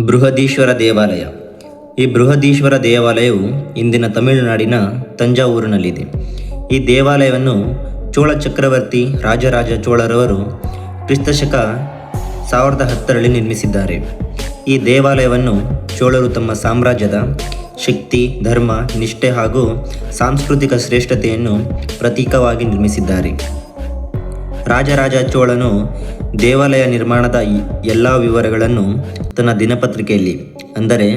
ಬೃಹದೀಶ್ವರ ದೇವಾಲಯ. ಈ ಬೃಹದೀಶ್ವರ ದೇವಾಲಯವು ಇಂದಿನ ತಮಿಳುನಾಡಿನ ತಂಜಾವೂರಿನಲ್ಲಿದೆ. ಈ ದೇವಾಲಯವನ್ನು ಚೋಳ ಚಕ್ರವರ್ತಿ ರಾಜರಾಜ ಚೋಳರವರು ಕ್ರಿಸ್ತಶಕ ಸಾವಿರದ ಹತ್ತರಲ್ಲಿ ನಿರ್ಮಿಸಿದ್ದಾರೆ. ಈ ದೇವಾಲಯವನ್ನು ಚೋಳರು ತಮ್ಮ ಸಾಮ್ರಾಜ್ಯದ ಶಕ್ತಿ, ಧರ್ಮ, ನಿಷ್ಠೆ ಹಾಗೂ ಸಾಂಸ್ಕೃತಿಕ ಶ್ರೇಷ್ಠತೆಯನ್ನು ಪ್ರತೀಕವಾಗಿ ನಿರ್ಮಿಸಿದ್ದಾರೆ. ರಾಜರಾಜ ಚೋಳನು ದೇವಾಲಯ ನಿರ್ಮಾಣದ ಎಲ್ಲ ವಿವರಗಳನ್ನು ತನ್ನ ದಿನಪತ್ರಿಕೆಯಲ್ಲಿ, ಅಂದರೆ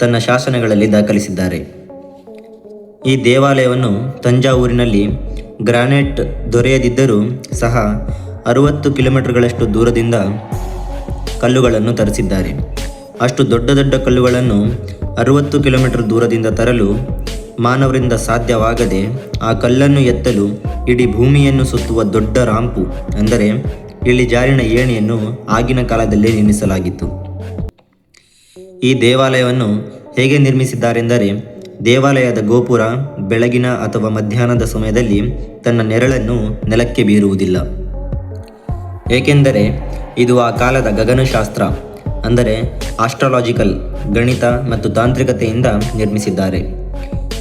ತನ್ನ ಶಾಸನಗಳಲ್ಲಿ ದಾಖಲಿಸಿದ್ದಾರೆ. ಈ ದೇವಾಲಯವನ್ನು ತಂಜಾವೂರಿನಲ್ಲಿ ಗ್ರಾನೈಟ್ ದೊರೆಯದಿದ್ದರೂ ಸಹ ಅರುವತ್ತು ಕಿಲೋಮೀಟರ್ಗಳಷ್ಟು ದೂರದಿಂದ ಕಲ್ಲುಗಳನ್ನು ತರಿಸಿದ್ದಾರೆ. ಅಷ್ಟು ದೊಡ್ಡ ದೊಡ್ಡ ಕಲ್ಲುಗಳನ್ನು ಅರುವತ್ತು ಕಿಲೋಮೀಟರ್ ದೂರದಿಂದ ತರಲು ಮಾನವರಿಂದ ಸಾಧ್ಯವಾಗದೆ ಆ ಕಲ್ಲನ್ನು ಎತ್ತಲು ಇಡೀ ಭೂಮಿಯನ್ನು ಸುತ್ತುವ ದೊಡ್ಡ ರಾಂಪು, ಅಂದರೆ ಇಳಿಜಾರಿನ ಏಣಿಯನ್ನು ಆಗಿನ ಕಾಲದಲ್ಲೇ ನಿರ್ಮಿಸಲಾಗಿತ್ತು. ಈ ದೇವಾಲಯವನ್ನು ಹೇಗೆ ನಿರ್ಮಿಸಿದ್ದಾರೆಂದರೆ, ದೇವಾಲಯದ ಗೋಪುರ ಬೆಳಗಿನ ಅಥವಾ ಮಧ್ಯಾಹ್ನದ ಸಮಯದಲ್ಲಿ ತನ್ನ ನೆರಳನ್ನು ನೆಲಕ್ಕೆ ಬೀರುವುದಿಲ್ಲ. ಏಕೆಂದರೆ ಇದು ಆ ಕಾಲದ ಗಗನಶಾಸ್ತ್ರ, ಅಂದರೆ ಆಸ್ಟ್ರಾಲಾಜಿಕಲ್ ಗಣಿತ ಮತ್ತು ತಾಂತ್ರಿಕತೆಯಿಂದ ನಿರ್ಮಿಸಿದ್ದಾರೆ.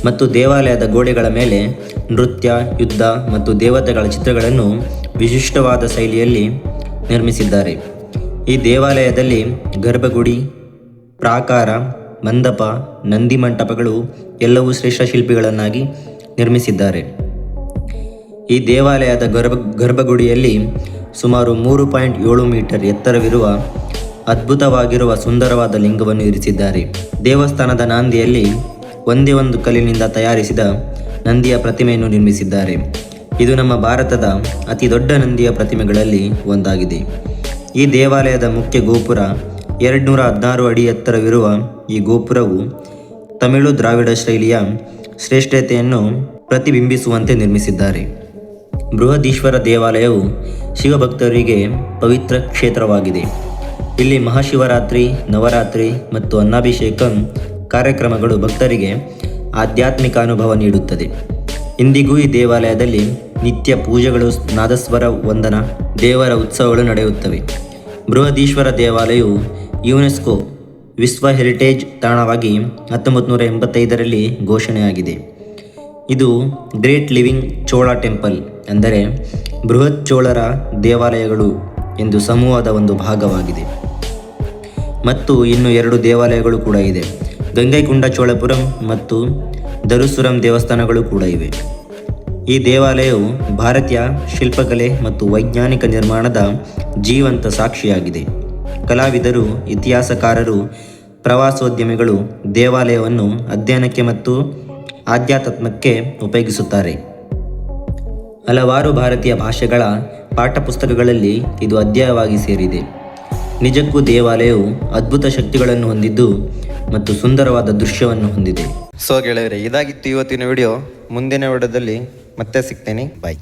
ಮತ್ತು ದೇವಾಲಯದ ಗೋಡೆಗಳ ಮೇಲೆ ನೃತ್ಯ, ಯುದ್ಧ ಮತ್ತು ದೇವತೆಗಳ ಚಿತ್ರಗಳನ್ನು ವಿಶಿಷ್ಟವಾದ ಶೈಲಿಯಲ್ಲಿ ನಿರ್ಮಿಸಿದ್ದಾರೆ. ಈ ದೇವಾಲಯದಲ್ಲಿ ಗರ್ಭಗುಡಿ, ಪ್ರಾಕಾರ, ಮಂದಪ, ನಂದಿ ಮಂಟಪಗಳು ಎಲ್ಲವೂ ಶ್ರೇಷ್ಠ ಶಿಲ್ಪಿಗಳನ್ನಾಗಿ ನಿರ್ಮಿಸಿದ್ದಾರೆ. ಈ ದೇವಾಲಯದ ಗರ್ಭ, ಗರ್ಭಗುಡಿಯಲ್ಲಿ ಸುಮಾರು ಮೂರು ಪಾಯಿಂಟ್ ಏಳು ಮೀಟರ್ ಎತ್ತರವಿರುವ ಅದ್ಭುತವಾಗಿರುವ ಸುಂದರವಾದ ಲಿಂಗವನ್ನು ಇರಿಸಿದ್ದಾರೆ. ದೇವಸ್ಥಾನದ ನಾಂದಿಯಲ್ಲಿ ಒಂದೇ ಒಂದು ಕಲ್ಲಿನಿಂದ ತಯಾರಿಸಿದ ನಂದಿಯ ಪ್ರತಿಮೆಯನ್ನು ನಿರ್ಮಿಸಿದ್ದಾರೆ. ಇದು ನಮ್ಮ ಭಾರತದ ಅತಿ ದೊಡ್ಡ ನಂದಿಯ ಪ್ರತಿಮೆಗಳಲ್ಲಿ ಒಂದಾಗಿದೆ. ಈ ದೇವಾಲಯದ ಮುಖ್ಯ ಗೋಪುರ ಎರಡುನೂರ ಹದಿನಾರು ಅಡಿ ಎತ್ತರವಿರುವ ಈ ಗೋಪುರವು ತಮಿಳು ದ್ರಾವಿಡ ಶೈಲಿಯ ಶ್ರೇಷ್ಠತೆಯನ್ನು ಪ್ರತಿಬಿಂಬಿಸುವಂತೆ ನಿರ್ಮಿಸಿದ್ದಾರೆ. ಬೃಹದೀಶ್ವರ ದೇವಾಲಯವು ಶಿವಭಕ್ತರಿಗೆ ಪವಿತ್ರ ಕ್ಷೇತ್ರವಾಗಿದೆ. ಇಲ್ಲಿ ಮಹಾಶಿವರಾತ್ರಿ, ನವರಾತ್ರಿ ಮತ್ತು ಅನ್ನಾಭಿಷೇಕಂ ಕಾರ್ಯಕ್ರಮಗಳು ಭಕ್ತರಿಗೆ ಆಧ್ಯಾತ್ಮಿಕ ಅನುಭವ ನೀಡುತ್ತದೆ. ಇಂದಿಗೂ ಈ ದೇವಾಲಯದಲ್ಲಿ ನಿತ್ಯ ಪೂಜೆಗಳು, ನಾದಸ್ವರ ವಂದನ, ದೇವರ ಉತ್ಸವಗಳು ನಡೆಯುತ್ತವೆ. ಬೃಹದೀಶ್ವರ ದೇವಾಲಯವು ಯುನೆಸ್ಕೋ ವಿಶ್ವ ಹೆರಿಟೇಜ್ ತಾಣವಾಗಿ ಹತ್ತೊಂಬತ್ತು ನೂರ ಎಂಬತ್ತೈದರಲ್ಲಿ ಘೋಷಣೆಯಾಗಿದೆ. ಇದು ಗ್ರೇಟ್ ಲಿವಿಂಗ್ ಚೋಳ ಟೆಂಪಲ್ ಅಂದರೆ ಬೃಹತ್ ಚೋಳರ ದೇವಾಲಯಗಳು ಎಂದು ಸಮೂಹದ ಒಂದು ಭಾಗವಾಗಿದೆ. ಮತ್ತು ಇನ್ನು ಎರಡು ದೇವಾಲಯಗಳು ಕೂಡ ಇದೆ. ಗಂಗೈಕೊಂಡ ಚೋಳಪುರಂ ಮತ್ತು ದರುಸುರಂ ದೇವಸ್ಥಾನಗಳು ಕೂಡ ಇವೆ. ಈ ದೇವಾಲಯವು ಭಾರತೀಯ ಶಿಲ್ಪಕಲೆ ಮತ್ತು ವೈಜ್ಞಾನಿಕ ನಿರ್ಮಾಣದ ಜೀವಂತ ಸಾಕ್ಷಿಯಾಗಿದೆ. ಕಲಾವಿದರು, ಇತಿಹಾಸಕಾರರು, ಪ್ರವಾಸೋದ್ಯಮಿಗಳು ದೇವಾಲಯವನ್ನು ಅಧ್ಯಯನಕ್ಕೆ ಮತ್ತು ಆಧ್ಯಾತ್ಮಕ್ಕೆ ಉಪಯೋಗಿಸುತ್ತಾರೆ. ಹಲವಾರು ಭಾರತೀಯ ಭಾಷೆಗಳ ಪಾಠಪುಸ್ತಕಗಳಲ್ಲಿ ಇದು ಅಧ್ಯಾಯವಾಗಿ ಸೇರಿದೆ. ನಿಜಕ್ಕೂ ದೇವಾಲಯವು ಅದ್ಭುತ ಶಕ್ತಿಗಳನ್ನು ಹೊಂದಿದ್ದು ಮತ್ತು ಸುಂದರವಾದ ದೃಶ್ಯವನ್ನು ಹೊಂದಿದೆ. ಸೊ ಗೆಳೆಯರೆ, ಇದಾಗಿತ್ತು ಇವತ್ತಿನ ವಿಡಿಯೋ ಮುಂದಿನ ವಿಡಿಯೋದಲ್ಲಿ ಮತ್ತೆ ಸಿಗ್ತೇನೆ. ಬಾಯ್